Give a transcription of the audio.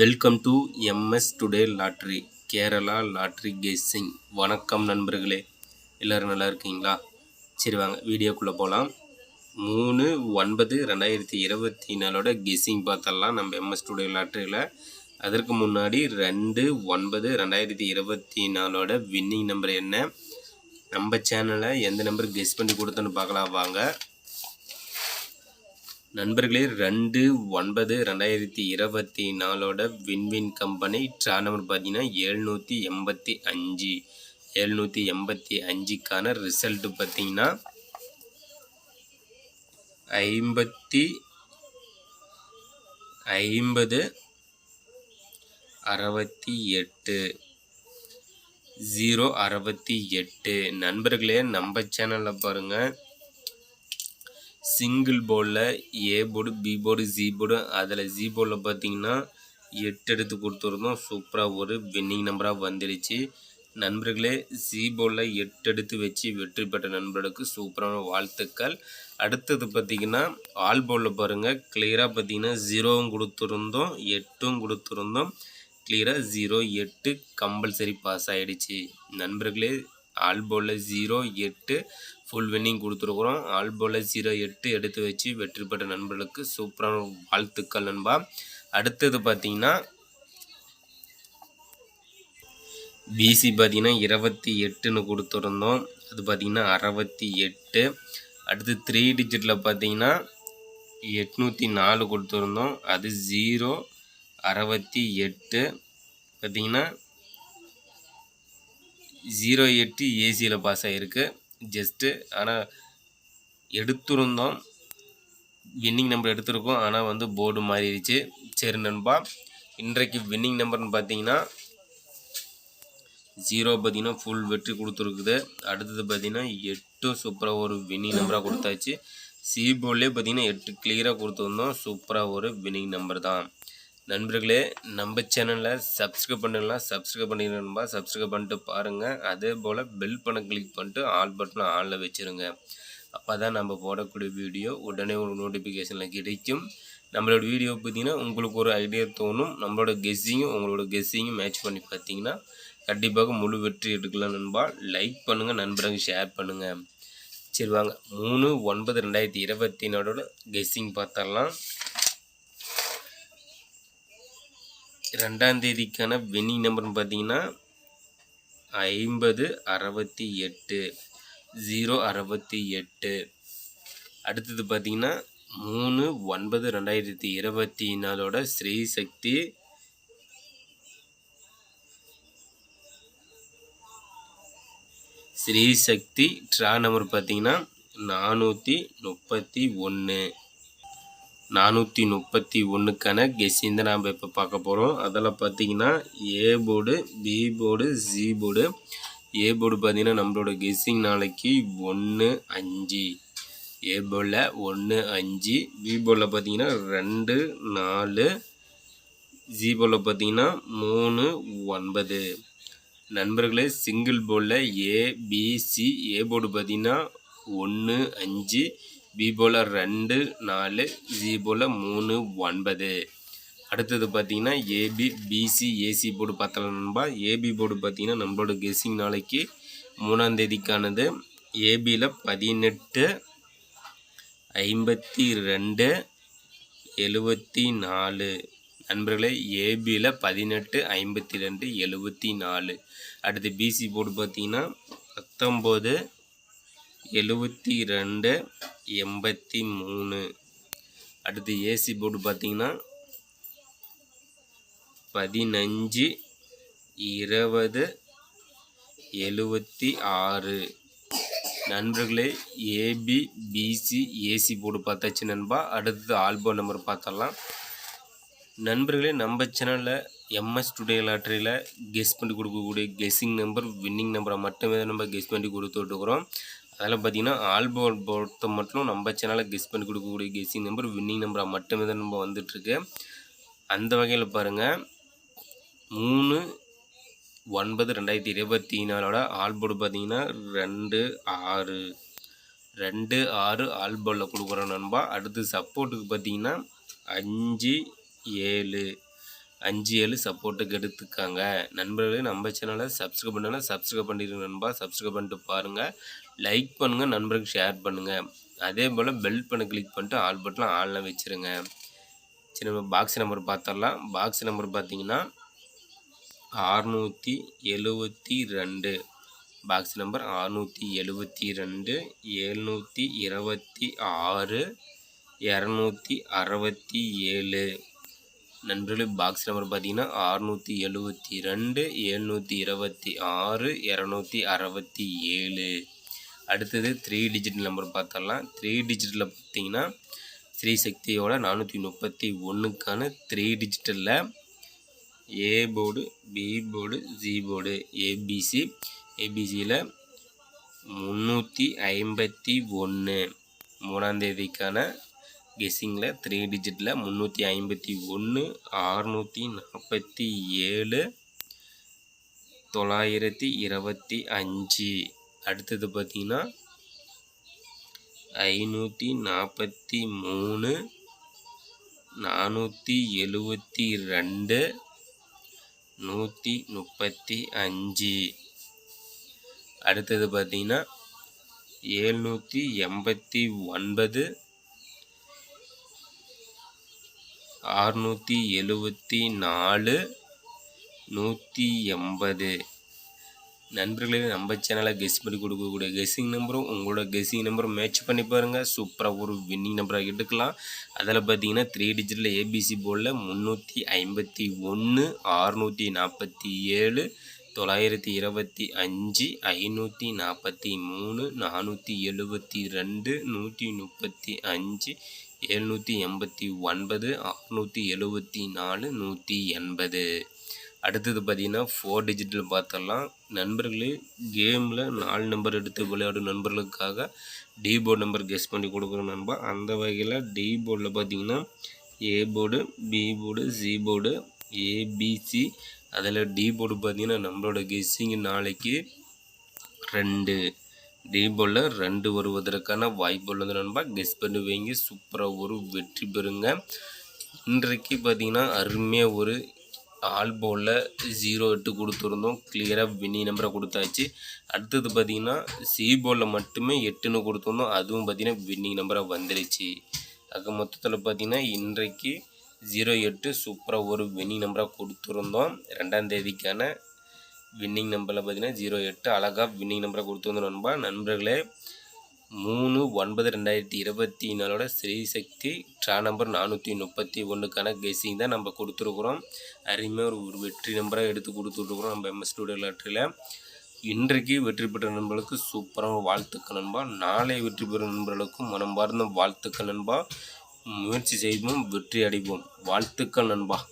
Welcome to MS today lottery Kerala lottery guessing வணக்கம் நண்பர்களே. எல்லோரும் நல்லா இருக்கீங்களா? சரி வாங்க வீடியோக்குள்ளே போகலாம் மூணு ஒன்பது ரெண்டாயிரத்தி இருபத்தி நாலோட கெஸ்ஸிங் பார்த்தலாம் நம்ம எம்எஸ் டுடே லாட்ரியில். அதற்கு முன்னாடி ரெண்டு ஒன்பது ரெண்டாயிரத்தி இருபத்தி நாலோட வின்னிங் நம்பர் என்ன? நம்ம சேனலை எந்த நம்பர் கெஸ் பண்ணி கொடுத்தோன்னு பார்க்கலாம். வாங்க நண்பர்களே ரெண்டு ஒன்பது ரெண்டாயிரத்தி இருபத்தி நாலோட win win company draw number பார்த்தீங்கன்னா எழுநூற்றி எண்பத்தி அஞ்சு. எழுநூற்றி எண்பத்தி அஞ்சுக்கான ரிசல்ட்டு பார்த்தீங்கன்னா ஐம்பத்தி ஐம்பது அறுபத்தி எட்டு. ஜீரோ அறுபத்தி எட்டு. நண்பர்களே நம்ம சேனலில் பாருங்கள் சிங்கிள் போர்டில் A board B board G board அதில் ஜி போர்டில் பார்த்தீங்கன்னா எட்டு எடுத்து கொடுத்துருந்தோம். சூப்பராக ஒரு வின்னிங் நம்பராக வந்துடுச்சு. நண்பர்களே ஜி போர்டில் எட்டு எடுத்து வச்சு வெற்றி பெற்ற நண்பர்களுக்கு சூப்பரான வாழ்த்துக்கள். அடுத்தது பார்த்திங்கன்னா ஆல் போர்டில் பாருங்கள் கிளியராக பார்த்தீங்கன்னா ஜீரோவும் கொடுத்துருந்தோம் எட்டும் கொடுத்துருந்தோம். கிளியராக ஜீரோ எட்டு கம்பல்சரி பாஸ் ஆகிடுச்சு நண்பர்களே ஆல்போவில் ஜீரோ எட்டு ஃபுல் வின்னிங் கொடுத்துருக்குறோம். ஆல்போவில் ஜீரோ எட்டு எடுத்து வச்சு வெற்றி பெற்ற நண்பர்களுக்கு சூப்பரான வாழ்த்துக்கள் நண்பா. அடுத்தது பார்த்தீங்கன்னா பிசி பார்த்தீங்கன்னா இருபத்தி எட்டுன்னு கொடுத்துருந்தோம். அது பார்த்தீங்கன்னா அறுபத்தி எட்டு. அடுத்து த்ரீ டிஜிட்டில் பார்த்தீங்கன்னா எட்நூற்றி நாலு கொடுத்துருந்தோம். அது ஜீரோ அறுபத்தி எட்டு. பார்த்தீங்கன்னா ஜீரோ எட்டு ஏசியில் பாஸ் ஆகிருக்கு ஜஸ்ட்டு ஆனால் எடுத்திருந்தோம். வின்னிங் நம்பர் எடுத்திருக்கோம். ஆனால் வந்து போர்டு மாறிடுச்சு. சரி நண்பா இன்றைக்கு வின்னிங் நம்பர்னு பார்த்தீங்கன்னா ஜீரோ பார்த்தீங்கன்னா ஃபுல் வெற்றி கொடுத்துருக்குது. அடுத்தது பார்த்தீங்கன்னா எட்டும் சூப்பராக ஒரு வின்னிங் நம்பராக கொடுத்தாச்சு. சி போர்ட்லேயே பார்த்தீங்கன்னா எட்டு கிளியராக கொடுத்துருந்தோம். சூப்பராக ஒரு வின்னிங் நம்பர் தான். நண்பர்களே நம்ம சேனலில் சப்ஸ்கிரைப் பண்ணலாம் சப்ஸ்கிரைப் பண்ணிடணும்பா சப்ஸ்கிரைப் பண்ணிட்டு பாருங்கள் அதே போல் பெல் பண்ண கிளிக் பண்ணிட்டு ஆல் பட்டனை ஆனில் வச்சுருங்க. அப்போ தான் நம்ம போடக்கூடிய வீடியோ உடனே ஒரு நோட்டிஃபிகேஷனில் கிடைக்கும். நம்மளோட வீடியோ பார்த்தீங்கன்னா உங்களுக்கு ஒரு ஐடியா தோணும். நம்மளோட கெஸ்ஸிங்கும் உங்களோட கெஸ்ஸிங்கும் மேட்ச் பண்ணி பார்த்தீங்கன்னா கண்டிப்பாக முழு வெற்றி எடுக்கலாம் நண்பா. லைக் பண்ணுங்கள் நண்பர்களுக்கு ஷேர் பண்ணுங்கள் சரி வாங்க. மூணு ஒன்பது ரெண்டாயிரத்தி இருபத்தி நாலோட கெஸ்ஸிங் பார்த்தரலாம் ரெண்டாம் தேதிக்கான வெனி நம்பர்னு பார்த்தீங்கன்னா ஐம்பது அறுபத்தி எட்டு ஜீரோ அறுபத்தி எட்டு. அடுத்தது பார்த்தீங்கன்னா மூணு ஒன்பது ரெண்டாயிரத்தி இருபத்தி நாலோட ஸ்ரீ சக்தி ஸ்ரீ சக்தி ட்ரா நம்பர் பார்த்தீங்கன்னா நானூற்றி முப்பத்தி ஒன்று. நானூற்றி முப்பத்தி ஒன்றுக்கான கெஸ்ஸிங் தான் நாம் இப்போ பார்க்க போகிறோம் அதில் பார்த்தீங்கன்னா A board B board C board A board பார்த்தீங்கன்னா நம்மளோட கெஸ்ஸிங் நாளைக்கு ஒன்று அஞ்சு. ஏ போர்டில் ஒன்று அஞ்சு. பி போர்டில் பார்த்தீங்கன்னா ரெண்டு நாலு. ஜி போர்டில் பார்த்தீங்கன்னா மூணு ஒன்பது. நண்பர்களே சிங்கிள் போர்டில் ஏபிசி ஏ போர்டு பார்த்தீங்கன்னா ஒன்று அஞ்சு. பி போல் ரெண்டு நாலு ஜி போல் மூணு ஒன்பது. அடுத்தது பார்த்தீங்கன்னா ஏபி பிசி ஏசி போர்டு பார்த்தலாம் நண்பா. ஏபி போர்டு பார்த்தீங்கன்னா நம்மளோட கெஸ்ஸிங் நாளைக்கு மூணாம் தேதிக்கானது. ஏபியில் பதினெட்டு ஐம்பத்தி ரெண்டு எழுபத்தி நாலு. நண்பர்களே ஏபியில் பதினெட்டு ஐம்பத்தி ரெண்டு எழுபத்தி நாலு. அடுத்து பிசி போர்டு பார்த்தீங்கன்னா பத்தொம்போது எழுபத்தி ரெண்டு எண்பத்தி மூணு அடுத்து ஏசி போர்டு பார்த்தீங்கன்னா பதினஞ்சு இருபது எழுபத்தி ஆறு நண்பர்களே ஏபி பிசி ஏசி போர்டு பார்த்தாச்சு நண்பா. அடுத்தது ஆல்பம் நம்பர் பார்த்தலாம் நண்பர்களே நம்ம சேனலில் எம்எஸ் டுடே லாட்ரியில் கெஸ் பண்ணி கொடுக்கக்கூடிய கெஸ்ஸிங் நம்பர் வின்னிங் நம்பரை மட்டுமே நம்ம கெஸ் பண்ணி கொடுத்துட்ருக்குறோம் அதில் பார்த்தீங்கன்னா ஆல்போர்ட் பொறுத்த மட்டும் நம்ம சேனலில் கெஸ் பண்ணி கொடுக்கக்கூடிய கெஸ்ஸிங் நம்பர் வின்னிங் நம்பராக மட்டுமே தான் நம்ம வந்துட்டுருக்கு. அந்த வகையில் பாருங்கள் மூணு ஒன்பது ரெண்டாயிரத்தி இருபத்தி நாலோட ஆல்போர்டு பார்த்தீங்கன்னா ரெண்டு ஆறு. ரெண்டு ஆறு ஆல்போர்டில் கொடுக்குறோம் நண்பா. அடுத்து சப்போர்ட்டுக்கு பார்த்தீங்கன்னா அஞ்சு ஏழு. அஞ்சு ஏழு சப்போர்ட்டுக்கு எடுத்துக்காங்க நண்பர்களே நம்ம சேனலை சப்ஸ்கிரைப் பண்ணலாம் சப்ஸ்கிரைப் பண்ணிடுங்க நண்பா. சப்ஸ்கிரைப் பண்ணிட்டு பாருங்கள் லைக் பண்ணுங்கள் நண்பருக்கு ஷேர் பண்ணுங்கள் அதே போல் பெல் பண்ண கிளிக் பண்ணிட்டு ஆல் பட்டன் ஆளில் வச்சுருங்க. சரி நம்ம பாக்ஸ் நம்பர் பார்த்துடலாம் பாக்ஸ் நம்பர் பார்த்தீங்கன்னா அறுநூற்றி எழுவத்தி ரெண்டு. பாக்ஸ் நம்பர் அறுநூற்றி எழுவத்தி ரெண்டு எழுநூற்றி இருபத்தி ஆறு இரநூத்தி அறுபத்தி ஏழு. நண்பர்களே பாக்ஸ் நம்பர் பார்த்தீங்கன்னா அறுநூற்றி எழுவத்தி ரெண்டு எழுநூற்றி இருபத்தி ஆறு இரநூத்தி அறுபத்தி ஏழு. அடுத்தது த்ரீ டிஜிட் நம்பர் பார்த்தரலாம் த்ரீ டிஜிட்டில் பார்த்தீங்கன்னா ஸ்ரீ சக்தியோட நானூற்றி முப்பத்தி ஒன்றுக்கான த்ரீ டிஜிட்டலில் A board B board G board ABC ஏபிசியில் முந்நூற்றி ஐம்பத்தி ஒன்று மூணாந்தேதிக்கான கெஸ்ஸிங்கில் த்ரீ டிஜிட்டில் முந்நூற்றி ஐம்பத்தி ஒன்று அறுநூற்றி நாற்பத்தி ஏழு தொள்ளாயிரத்தி இருபத்தி அஞ்சு. அடுத்தது பார்த்தீங்கன்னா ஐநூற்றி நாற்பத்தி மூணு நானூற்றி எழுவத்தி ரெண்டு நூற்றி முப்பத்தி அஞ்சு. அடுத்தது பார்த்தீங்கன்னா ஏழ்நூற்றி எண்பத்தி ஒன்பது அறுநூற்றி எழுவத்தி நாலு நூற்றி எண்பது. நண்பர்களே நம்ம சேனலை கெஸ் பண்ணி கொடுக்கக்கூடிய கெஸ்ஸிங் நம்பரும் உங்களோட கெஸ்ஸிங் நம்பரும் மேட்ச் பண்ணி பாருங்கள் சூப்பராக ஒரு வின்னிங் நம்பராக எடுக்கலாம். அதில் பார்த்தீங்கன்னா த்ரீ டிஜிட்டில் ஏபிசி போர்டில் முந்நூற்றி ஐம்பத்தி ஒன்று அறுநூற்றி நாற்பத்தி ஏழு தொள்ளாயிரத்தி இருபத்தி அஞ்சு ஐநூற்றி நாற்பத்தி மூணு நானூற்றி எழுபத்தி ரெண்டு நூற்றி முப்பத்தி அஞ்சு எழுநூற்றி எண்பத்தி ஒன்பது அறுநூற்றி எழுபத்தி நாலு நூற்றி எண்பது அடுத்தது பார்த்தீங்கன்னா ஃபோர் டிஜிட்டில் பார்த்தரலாம் நண்பர்களே கேமில் நாலு நம்பர் எடுத்து விளையாடும் நண்பர்களுக்காக டி போர்டு நம்பர் கெஸ் பண்ணி கொடுக்குறோம் நண்பா அந்த வகையில் டி போர்டில் பார்த்தீங்கன்னா A board B board C board ABC அதில் டி போர்டு பார்த்தீங்கன்னா நம்மளோட கெஸ்ஸிங் நாளைக்கு ரெண்டு. டி போர்டில் ரெண்டு வருவதற்கான வாய்ப்பு உள்ளது நண்பா. கெஸ் பண்ணி வைங்க. சூப்பராக ஒரு வெற்றி பெறுங்க. இன்றைக்கு பார்த்தீங்கன்னா அருமையாக ஒரு ஆல் பவுலில் ஜீரோ எட்டு கொடுத்துருந்தோம். கிளியராக வினி நம்பரை கொடுத்தாச்சு. அடுத்தது பார்த்தீங்கன்னா சி பவுலில் மட்டுமே எட்டுன்னு கொடுத்துருந்தோம். அதுவும் பார்த்தீங்கன்னா வின்னிங் நம்பராக வந்துருச்சு. ஆக மொத்தத்தில் பார்த்தீங்கன்னா இன்றைக்கு ஜீரோ எட்டு சூப்பராக ஒரு வின்னிங் நம்பராக கொடுத்துருந்தோம். ரெண்டாம் தேதிக்கான வின்னிங் நம்பரில் பார்த்தீங்கன்னா ஜீரோ oh எட்டு அழகாக வின்னிங் நம்பரை கொடுத்துருந்தோம் நண்பா. நண்பர்களே மூணு ஒன்பது ரெண்டாயிரத்தி இருபத்தி நாலோட ஸ்ரீசக்தி ட்ரா நம்பர் நானூற்றி முப்பத்தி ஒன்றுக்கான கெஸிங் தான் நம்ம கொடுத்துருக்குறோம். அருமையாக ஒரு ஒரு வெற்றி நம்பராக எடுத்து கொடுத்துட்ருக்குறோம் நம்ம எம்எஸ் ஸ்டூடியோ லாட்டரியில் இன்றைக்கு வெற்றி பெற்ற நண்பர்களுக்கு சூப்பராக வாழ்த்துக்கள் நண்பா. நாளை வெற்றி பெறும் நண்பர்களுக்கும் மனம் பார்ந்த வாழ்த்துக்கள் நண்பா. முயற்சி செய்வோம் வெற்றி அடைவோம். வாழ்த்துக்கள் நண்பா.